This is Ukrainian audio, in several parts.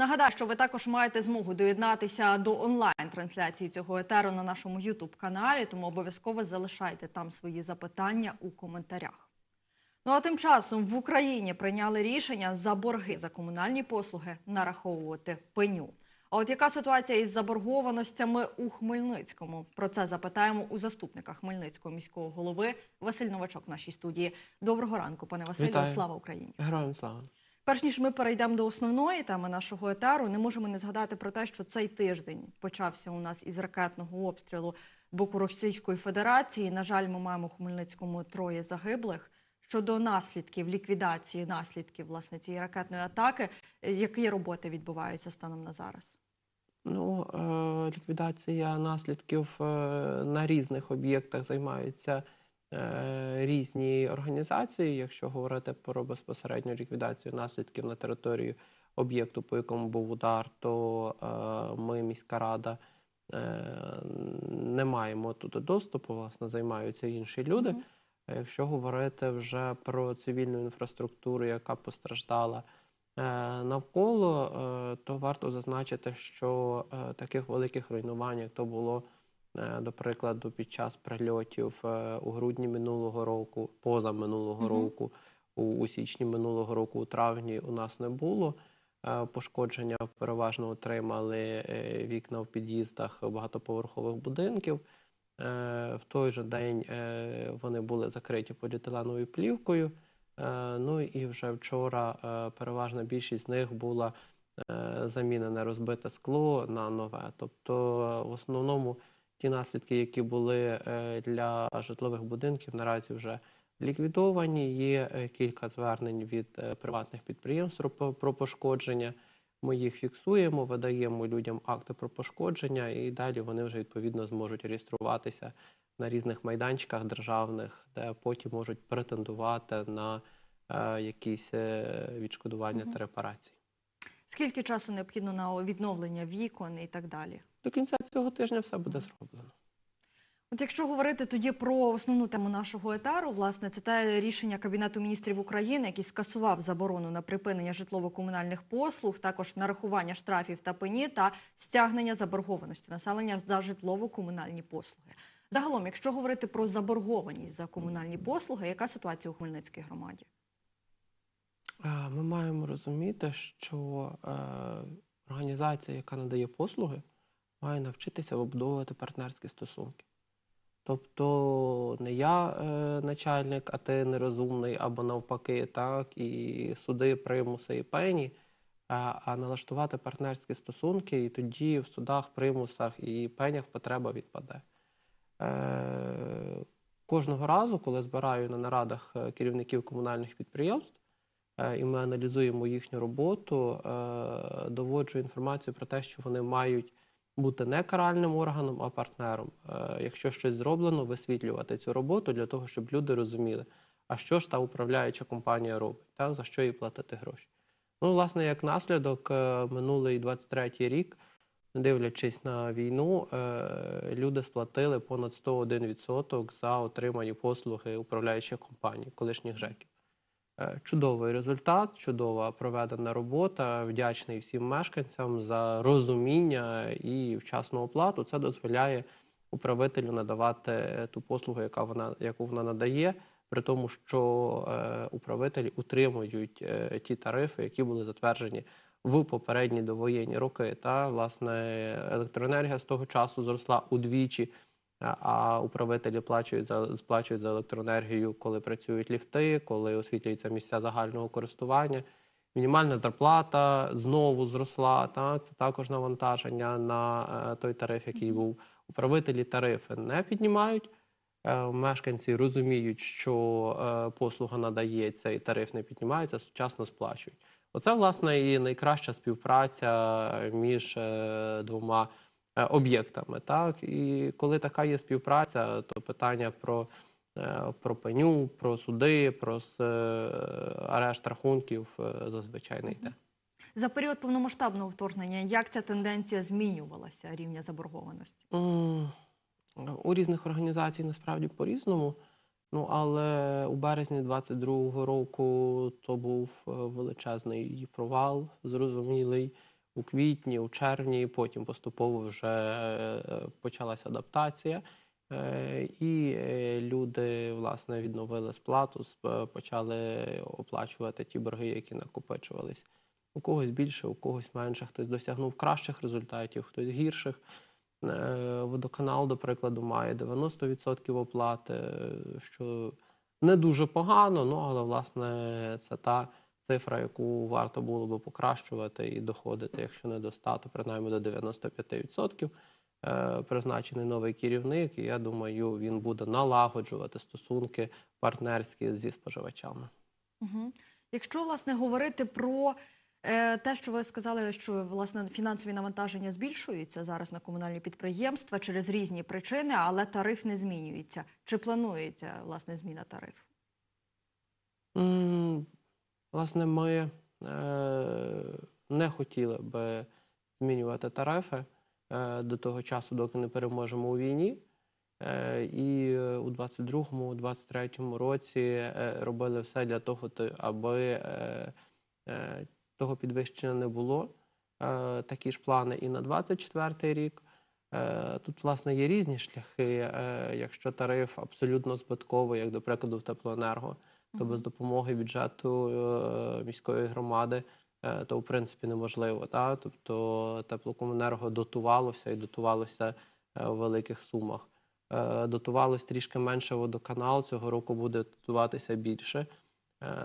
Нагадаю, що ви також маєте змогу доєднатися до онлайн-трансляції цього етеру на нашому youtube каналі тому обов'язково залишайте там свої запитання у коментарях. Ну а тим часом в Україні прийняли рішення за борги за комунальні послуги нараховувати пеню. А от яка ситуація із заборгованостями у Хмельницькому? Про це запитаємо у заступника Хмельницького міського голови Василь Новачок в нашій студії. Доброго ранку, пане Василю. Вітаю. Слава Україні! Героям слава. Перш ніж ми перейдемо до основної теми нашого етеру, не можемо не згадати про те, що цей тиждень почався у нас із ракетного обстрілу боку Російської Федерації. На жаль, ми маємо у Хмельницькому троє загиблих. Щодо наслідків ліквідації наслідків власне цієї ракетної атаки, які роботи відбуваються станом на зараз? Ну, е, ліквідація наслідків е, на різних об'єктах займаються різні організації. Якщо говорити про безпосередню ліквідацію наслідків на території об'єкту, по якому був удар, то е, ми, міська рада, е, не маємо туди доступу, власне, займаються інші люди. А Якщо говорити вже про цивільну інфраструктуру, яка постраждала е, навколо, е, то варто зазначити, що е, таких великих руйнувань, як то було, е, до прикладу, під час прильотів е, у грудні минулого року, поза минулого Мгм. року, у, у січні минулого року, у травні у нас не було. Е, Пошкодження переважно отримали е, вікна в під'їздах багатоповерхових будинків. Е, В той же день е, вони були закриті поліетиленовою плівкою. Е, Ну і вже вчора е, переважна більшість з них була е, замінене розбите скло на нове. Тобто, е, в основному ті наслідки, які були е, для житлових будинків, наразі вже ліквідовані. Є е, кілька звернень від е, приватних підприємств про- пошкодження. Ми їх фіксуємо, видаємо людям акти про пошкодження, і далі вони вже відповідно зможуть реєструватися на різних майданчиках державних, де потім можуть претендувати на якісь відшкодування Мгм. та репарації. Скільки часу необхідно на відновлення вікон і так далі? До кінця цього тижня все буде зроблено. От якщо говорити тоді про основну тему нашого етару, власне, це те рішення Кабінету міністрів України, який скасував заборону на припинення житлово-комунальних послуг, також нарахування штрафів та пені та стягнення заборгованості населення за житлово-комунальні послуги. Загалом, якщо говорити про заборгованість за комунальні послуги, яка ситуація у Хмельницькій громаді? Ми маємо розуміти, що е, організація, яка надає послуги, має навчитися вибудовувати партнерські стосунки. Тобто не я е, начальник, а ти нерозумний, або навпаки, так, і суди, примуси і пені, а, а налаштувати партнерські стосунки, і тоді в судах, примусах і пенях потреба відпаде. Е, кожного разу, коли збираю на нарадах е, керівників комунальних підприємств, е, і ми аналізуємо їхню роботу, е, доводжу інформацію про те, що вони мають бути не каральним органом, а партнером. Е, Якщо щось зроблено, висвітлювати цю роботу для того, щоб люди розуміли, а що ж та управляюча компанія робить, так, за що їй платити гроші. Ну, власне, як наслідок, е, минулий 23-й рік, дивлячись на війну, е, люди сплатили понад 101% за отримані послуги управляючих компаній, колишніх ЖЕКів. Е, Чудовий результат, чудова проведена робота. Вдячний всім мешканцям за розуміння і вчасну оплату. Це дозволяє управителю надавати ту послугу, яка вона, яку вона надає, при тому, що е, управителі утримують е, ті тарифи, які були затверджені в попередні довоєнні роки. Та власне електроенергія з того часу зросла удвічі. А- управителі плачують за сплачують за електроенергію, коли працюють ліфти, коли освітлюються місця загального користування. Мінімальна зарплата знову зросла. Так, це також навантаження на е, той тариф, який був. Управителі тарифи не піднімають. Е, Мешканці розуміють, що е, послуга надається і тариф не піднімається, сучасно сплачують. Оце, власне, і найкраща співпраця між двома об'єктами. Так? І коли така є співпраця, то питання про, е, про пеню, про суди, про е, арешт рахунків е, зазвичай не йде. За період повномасштабного вторгнення, як ця тенденція змінювалася рівня заборгованості? У різних організацій насправді по-різному. Ну, але у березні 22-го року то був е, величезний провал, зрозумілий. У квітні, у червні, потім поступово вже е, почалася адаптація. Е, І е, люди власне відновили сплату, почали оплачувати ті борги, які накопичувались. У когось більше, у когось менше, хтось досягнув кращих результатів, хтось гірших. Водоканал, до прикладу, має 90% оплати, що не дуже погано, ну але власне це та цифра, яку варто було би покращувати і доходити, якщо не до 100, то принаймні до 95%. Е, Призначений новий керівник, і я думаю, він буде налагоджувати стосунки партнерські зі споживачами. Угу. Якщо власне говорити про е, те, що ви сказали, що власне фінансові навантаження збільшуються зараз на комунальні підприємства через різні причини, але тариф не змінюється. Чи планується власне зміна тарифу? Власне, ми е, не хотіли би змінювати тарифи е, до того часу, доки не переможемо у війні. Е, І у 22-му, 23-му році робили все для того, аби того підвищення не було. Такі ж плани і на 24-й рік. Тут, власне, є різні шляхи. Якщо тариф абсолютно збитковий, як, до прикладу, в теплоенерго, то без допомоги бюджету е, міської громади е, то в принципі неможливо. Та? Тобто теплокомунерго дотувалося і дотувалося е, у великих сумах. Дотувалось трішки менше водоканал. Цього року буде дотуватися більше,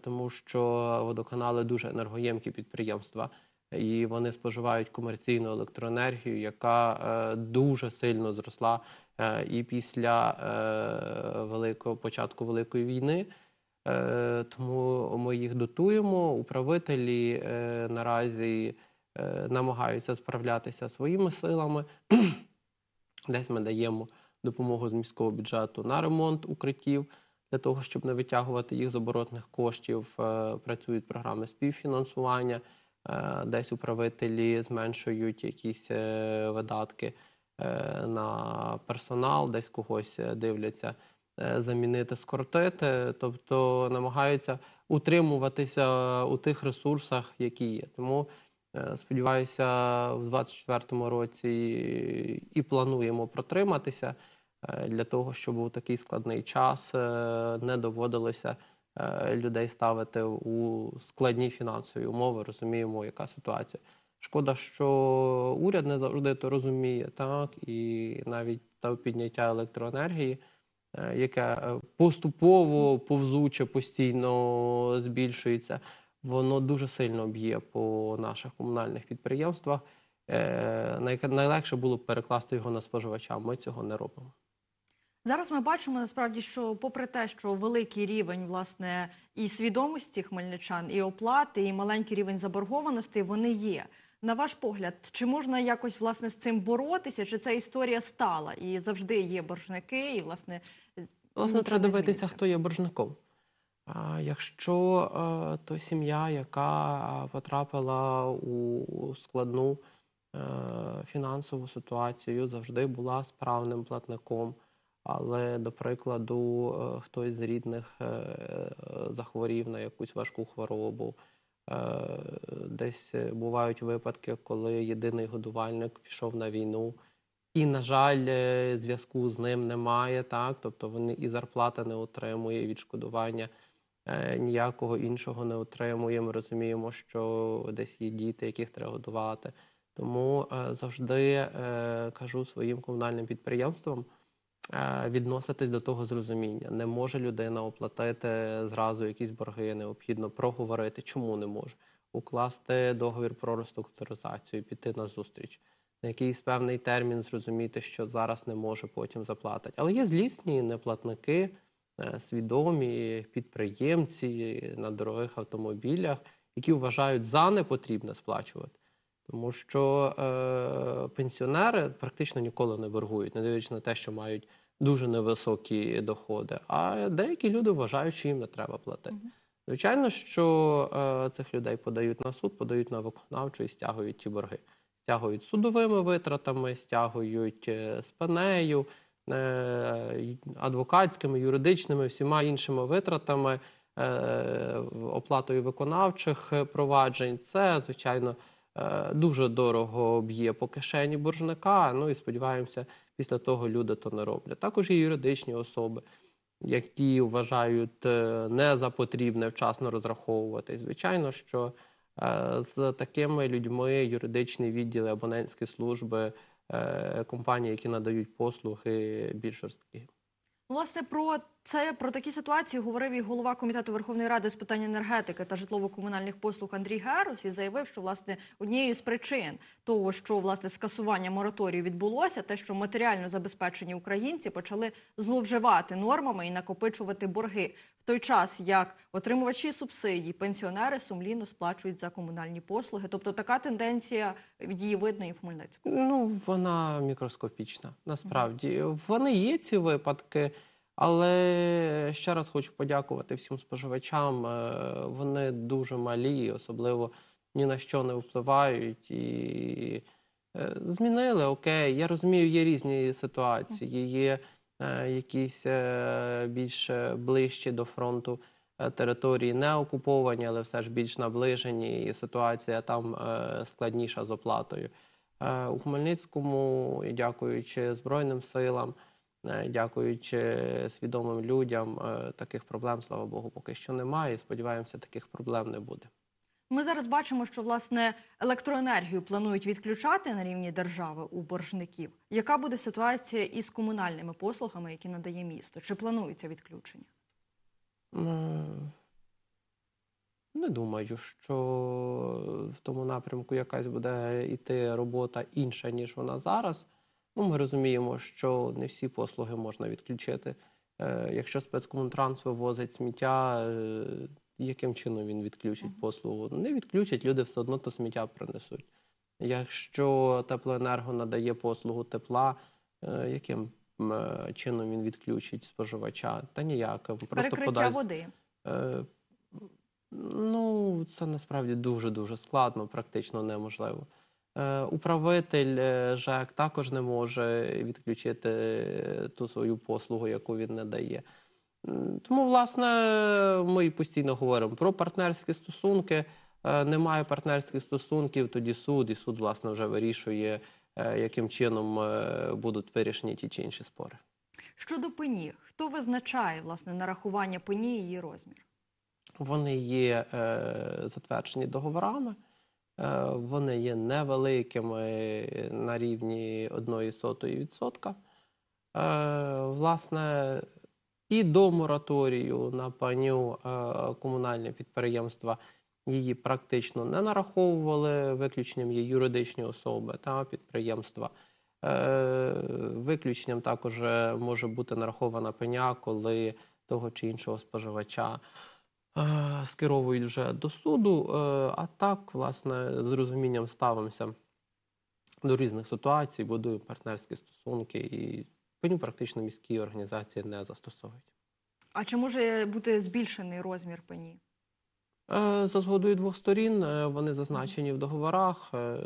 тому що водоканали дуже енергоємкі підприємства. І вони споживають комерційну електроенергію, яка дуже сильно зросла і після великого початку великої війни. Е, Тому ми їх дотуємо. Управителі е, наразі е, намагаються справлятися своїми силами. Десь ми даємо допомогу з міського бюджету на ремонт укриттів для того, щоб не витягувати їх з оборотних коштів. Працюють програми співфінансування, десь управителі зменшують якісь видатки на персонал, десь когось дивляться замінити, скоротити, тобто намагаються утримуватися у тих ресурсах, які є. Тому е, сподіваюся, в 2024 році і плануємо протриматися е, для того, щоб у такий складний час е, не доводилося е, людей ставити у складні фінансові умови. Розуміємо, яка ситуація. Шкода, що уряд не завжди то розуміє, так і навіть та підняття електроенергії, е, яке е, поступово повзуче постійно збільшується, воно дуже сильно б'є по наших комунальних підприємствах. Е, Найлегше було б перекласти його на споживача. Ми цього не робимо. Зараз ми бачимо насправді, що попри те, що великий рівень власне і свідомості хмельничан, і оплати, і маленький рівень заборгованості, вони є. На ваш погляд, чи можна якось власне з цим боротися? Чи ця історія стала і завжди є боржники, і власне Власне, треба дивитися, хто є боржником. А якщо е, то сім'я, яка потрапила у складну е, фінансову ситуацію, завжди була справним платником, але, до прикладу, е, хтось з рідних е, е, захворів на якусь важку хворобу. Е, Десь е, бувають випадки, коли єдиний годувальник пішов на війну, і, на жаль, е, зв'язку з ним немає, так? Тобто вони і зарплати не отримує, і відшкодування ніякого іншого не отримує. Ми розуміємо, що десь є діти, яких треба годувати. Тому завжди кажу своїм комунальним підприємствам відноситись до того з розуміння. Не може людина оплатити зразу якісь борги, необхідно проговорити, чому не може, укласти договір про реструктуризацію, піти на зустріч. На якийсь певний термін зрозуміти, що зараз не може, потім заплатить. Але є злісні неплатники, е, свідомі підприємці на дорогих автомобілях, які вважають за непотрібне сплачувати. Тому що е, пенсіонери практично ніколи не боргують, не дивлячись на те, що мають дуже невисокі доходи. А деякі люди вважають, що їм не треба платити. Звичайно, що е, цих людей подають на суд, подають на виконавчу і стягують ті борги. Стягують судовими витратами, стягують е, спинею, е, адвокатськими, юридичними, всіма іншими витратами, е, оплатою виконавчих е, проваджень. Це, звичайно, дуже дорого б'є по кишені боржника. Ну і сподіваємося, після того люди то не роблять. Також є юридичні особи, які вважають е, не за потрібне вчасно розраховувати. Звичайно, що е, з такими людьми юридичні відділи, абонентські служби, е, компанії, які надають послуги, більш жорсткі. Власне, про це про такі ситуації говорив і голова комітету Верховної Ради з питань енергетики та житлово-комунальних послуг Андрій Герус і заявив, що власне однією з причин того, що власне скасування мораторію відбулося, те, що матеріально забезпечені українці почали зловживати нормами і накопичувати борги в той час, як отримувачі субсидій, пенсіонери сумлінно сплачують за комунальні послуги. Тобто така тенденція її видно і в Хмельницькому. Ну, вона мікроскопічна. Насправді вони є ці випадки, але ще раз хочу подякувати всім споживачам. Е, Вони дуже малі, особливо ні на що не впливають і е, змінили. Окей, я розумію, є різні ситуації. Є е, якісь більш ближчі до фронту території не окуповані, але все ж більш наближені, і ситуація там складніша з оплатою. У Хмельницькому, дякуючи Збройним силам, дякуючи свідомим людям, е, таких проблем, слава Богу, поки що немає. І сподіваємося, таких проблем не буде. Ми зараз бачимо, що власне електроенергію планують відключати на рівні держави у боржників. Яка буде ситуація із комунальними послугами, які надає місто? Чи планується відключення? Не думаю, що в тому напрямку якась буде йти робота інша, ніж вона зараз. Ну, ми розуміємо, що не всі послуги можна відключити. Е, Якщо спецкомунтранс вивозить сміття, е, яким чином він відключить послугу? Не відключить, люди все одно то сміття принесуть. Якщо теплоенерго надає послугу тепла, е, яким чином він відключить споживача? Та ніяким. Просто Перекриття подасть води. Ну, це насправді дуже-дуже складно, практично неможливо. Е, Управитель е, ЖЕК також не може відключити е, ту свою послугу, яку він надає. Тому, власне, ми постійно говоримо про партнерські стосунки. Немає партнерських стосунків, тоді суд, і суд, власне, вже вирішує, яким чином будуть вирішені ті чи інші спори. Щодо пені, хто визначає власне нарахування пені і її розмір? Вони є затверджені договорами, вони є невеликими на рівні 1,1%. Е, власне, і до мораторію на паню е, комунальні підприємства її практично не нараховували. Виключенням є юридичні особи та підприємства. Е, Виключенням також е, може бути нарахована пеня, коли того чи іншого споживача е, скеровують вже до суду. Е, А так, власне, з розумінням ставимося до різних ситуацій, будуємо партнерські стосунки і пеню практично міські організації не застосовують. А чи може бути збільшений розмір пені? Е, За згодою двох сторін е, вони зазначені в договорах. Е,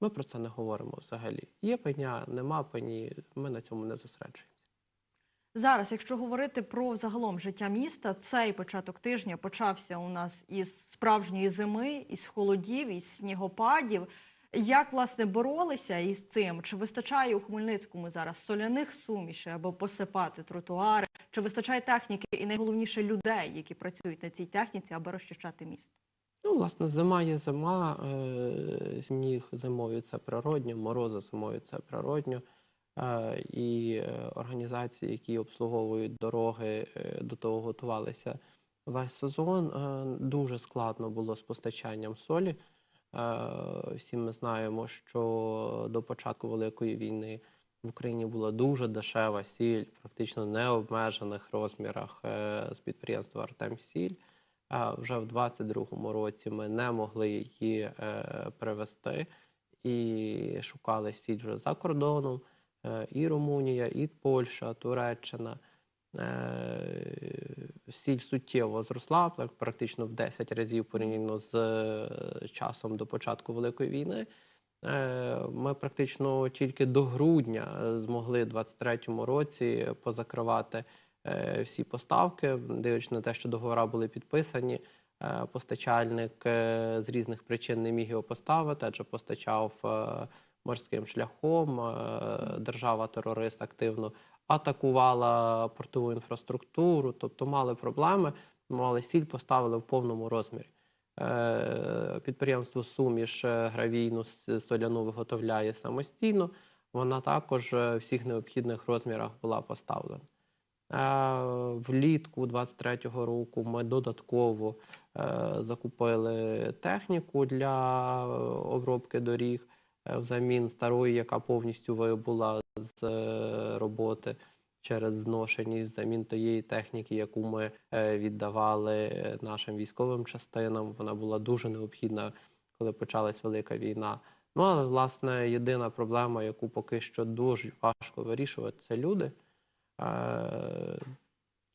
Ми про це не говоримо взагалі. Є пеня, нема пені, ми на цьому не зосереджуємося. Зараз, якщо говорити про загалом життя міста, цей початок тижня почався у нас із справжньої зими, із холодів, із снігопадів. Як власне боролися із цим? Чи вистачає у Хмельницькому зараз соляних сумішей або посипати тротуари? Чи вистачає техніки і найголовніше людей, які працюють на цій техніці, аби розчищати місто? Ну, власне, зима є зима, е, сніг зимою це природньо, морози зимою це природньо. Е, І е, організації, які обслуговують дороги, е, до того готувалися весь сезон. Дуже складно було з постачанням солі. Всі ми знаємо, що до початку Великої війни в Україні була дуже дешева сіль, практично необмежених розмірах з підприємства Артем Сіль. А вже в 22-му році ми не могли її привезти і шукали сіль вже за кордоном. Е, і Румунія, і Польща, Туреччина. Е, сіль суттєво зросла, практично в 10 разів порівняно з е, часом до початку Великої війни. Ми практично тільки до грудня змогли в 23-му році позакривати всі поставки, дивлячись на те, що договори були підписані. постачальник з різних причин не міг його поставити, адже постачав морським шляхом. е, Держава-терорист активно атакувала портову інфраструктуру, тобто мали проблеми, мали сіль, поставили в повному розмірі. Е, Підприємство Суміш гравійну соляну виготовляє самостійно. Вона також в всіх необхідних розмірах була поставлена. Е, Влітку 23-го року ми додатково закупили техніку для обробки доріг взамін старої, яка повністю вибула з е, роботи через зношеність, замін тієї техніки, яку ми е, віддавали е, нашим військовим частинам. Вона була дуже необхідна, коли почалась велика війна. Ну але власне єдина проблема, яку поки що дуже важко вирішувати, це люди. Е,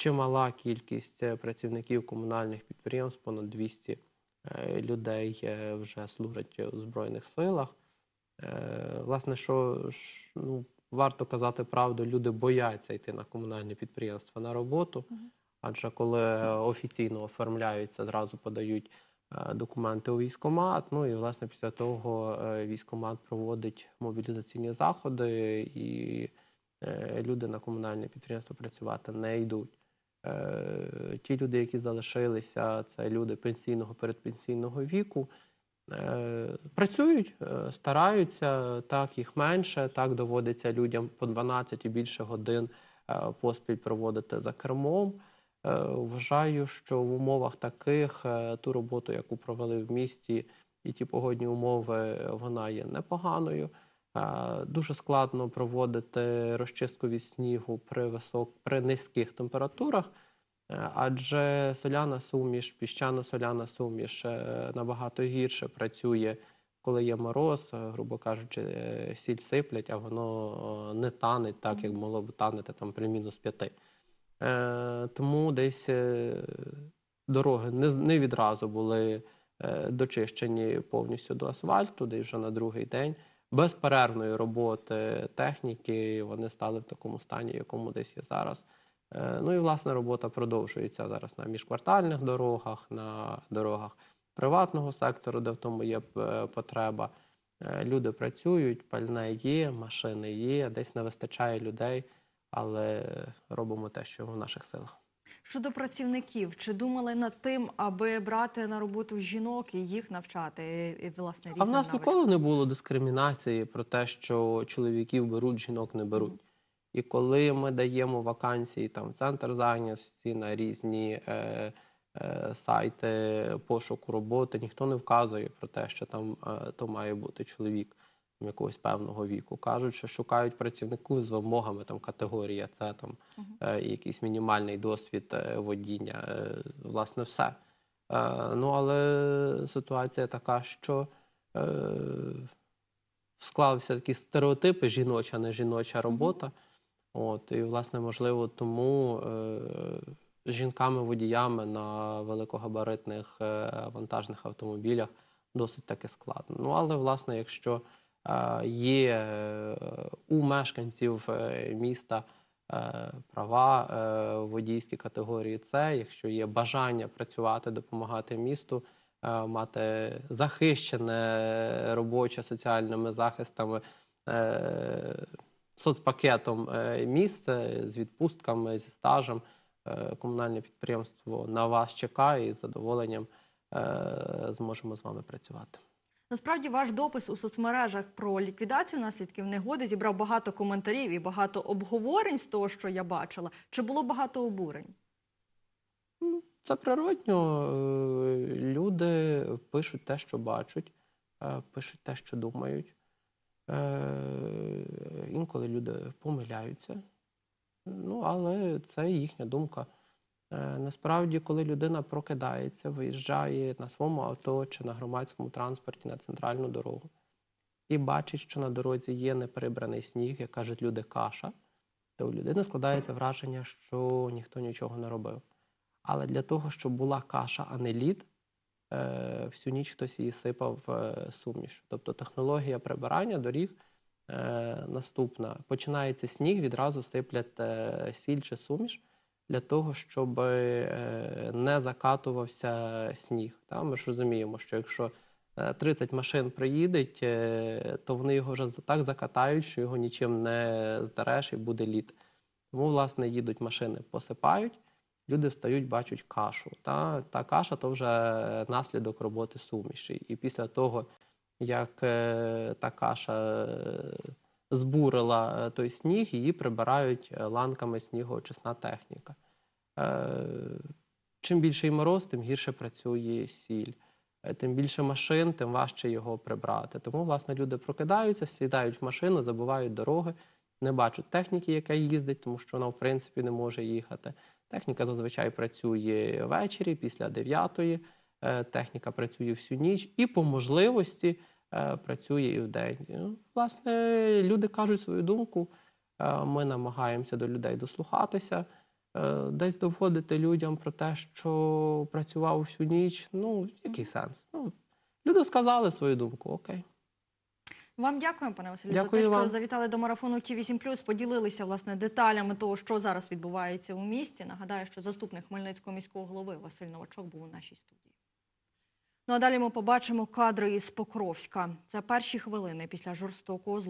Чимала кількість е, працівників комунальних підприємств, понад 200 е, людей е, вже служать у Збройних силах. Е, Власне, що ну, варто казати правду, люди бояться йти на комунальне підприємство на роботу, адже коли офіційно оформляються, зразу подають е, документи у військкомат. Ну і власне після того е, військкомат проводить мобілізаційні заходи, і люди на комунальне підприємство працювати не йдуть. Ті люди, які залишилися, це люди пенсійного передпенсійного віку. Е, Працюють, е, стараються, так їх менше, так доводиться людям по 12 і більше годин е, поспіль проводити за кермом. Вважаю, що в умовах таких ту роботу, яку провели в місті, і ті погодні умови, вона є непоганою. Дуже складно проводити розчистку від снігу при висок, при низьких температурах. Е, Адже соляна суміш, піщано-соляна суміш е, набагато гірше працює, коли є мороз, е, грубо кажучи, сіль сиплять, а воно не тане так, як могло б танути там при мінус п'яти. Тому десь дороги не, відразу були дочищені повністю до асфальту, де вже на другий день. Безперервної роботи техніки вони стали в такому стані, якому десь є зараз. Е, Ну і власне робота продовжується зараз на міжквартальних дорогах, на дорогах приватного сектору, де в тому є е, потреба. Е, Люди працюють, пальне є, машини є, десь не вистачає людей, але робимо те, що в наших силах. Щодо працівників, чи думали над тим, аби брати на роботу жінок і їх навчати і, власне А в нас навичкам? ніколи не було дискримінації про те, що чоловіків беруть, жінок не беруть. І коли ми даємо вакансії там в центр зайнятості на різні е, е, сайти пошуку роботи, ніхто не вказує про те, що там е, то має бути чоловік там, якогось певного віку. Кажуть, що шукають працівників з вимогами там категорія С, там е, якийсь мінімальний досвід е, водіння. Е, власне, все. Е, ну але ситуація така, що е, склалися такі стереотипи жіноча, не жіноча робота. От, і, власне, можливо, тому е, жінками-водіями на великогабаритних е, вантажних автомобілях досить таки складно. Ну, але, власне, якщо е, є е, у мешканців е, міста е, права е, водійські категорії С, якщо є бажання працювати, допомагати місту, е, мати захищене робоче соціальними захистами. Соцпакетом е, місце з відпустками, зі стажем. Е, Комунальне підприємство на вас чекає і з задоволенням е, зможемо з вами працювати. Насправді ваш допис у соцмережах про ліквідацію наслідків негоди зібрав багато коментарів і багато обговорень з того, що я бачила. Чи було багато обурень? Це природньо. Люди пишуть те, що бачать, пишуть те, що думають. Інколи люди помиляються. Ну, але це їхня думка. Е, Насправді, коли людина прокидається, виїжджає на своєму авто чи на громадському транспорті на центральну дорогу і бачить, що на дорозі є неприбраний сніг, як кажуть люди, каша, то у людини складається враження, що ніхто нічого не робив. Але для того, щоб була каша, а не лід, е, всю ніч хтось її сипав е, суміш. Тобто технологія прибирання доріг наступна. Починається сніг, відразу сиплять е, сіль чи суміш. для того, щоб е, не закатувався сніг. Ми ж розуміємо, що якщо е, 30 машин приїдеть, е, то вони його вже так закатають, що його нічим не здареш і буде лід. Тому, власне, їдуть машини, посипають, люди встають, бачать кашу. Та, та каша то вже наслідок роботи суміші. І після того, як е, та каша е, збурила е, той сніг, її прибирають ланками снігоочисна техніка. Чим більший мороз, тим гірше працює сіль. Тим більше машин, тим важче його прибрати. Тому, власне, люди прокидаються, сідають в машину, забувають дороги, не бачать техніки, яка їздить, тому що вона, в принципі, не може їхати. Техніка зазвичай працює ввечері, після 9 техніка працює всю ніч і по можливості працює і вдень. Власне, люди кажуть свою думку. е, Ми намагаємося до людей дослухатися, е, десь доводити людям про те, що працював всю ніч. Ну, який сенс? Ну, люди сказали свою думку, окей. Вам дякуємо, пане Василю, Дякую за те, що завітали до марафону Ті 8 поділилися власне деталями того, що зараз відбувається у місті. Нагадаю, що заступник Хмельницького міського голови Василь Новачок був у нашій студії. Ну а далі ми побачимо кадри із Покровська. Це перші хвилини після жорстокого злочину.